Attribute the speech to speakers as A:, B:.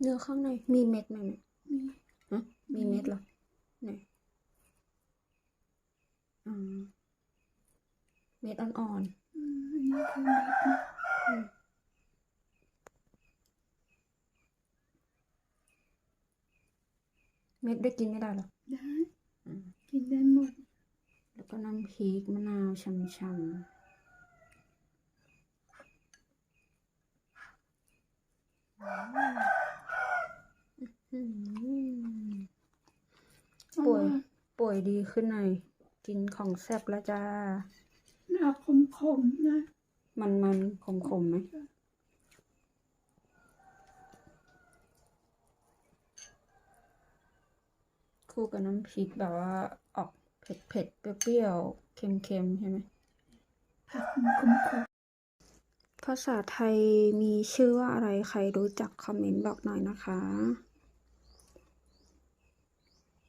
A: เนื้อข้างในมีเม็ดไหมแม่
B: มี
A: ฮะมีเม็ดเหรอไหนอ่าเม็ดอ่อน
B: อืมอันนี้คือเม็ดนะ
A: ๆอืมเม็ดได้กินไม่ได้เหรอ
B: ได้
A: อืม
B: กินได้หมด
A: แล้วก็น้ำพริกมะนาวช่ำๆอืม ป่วย ป่วยดีขึ้นหน่อย กินของแซ่บแล้วจ้า
B: หน้าขมขมๆนะ
A: มันมันขมขมๆไหมคู่กับน้ำพริกแบบว่า ออกเผ็ดเผ็ดๆเปรี้ยวๆเค็มเค็มๆใช่ไหม
B: ผักมันขมขม
A: ภาษาไทยมีชื่อว่าอะไรใครรู้จักคอมเมนต์บอกหน่อยนะคะ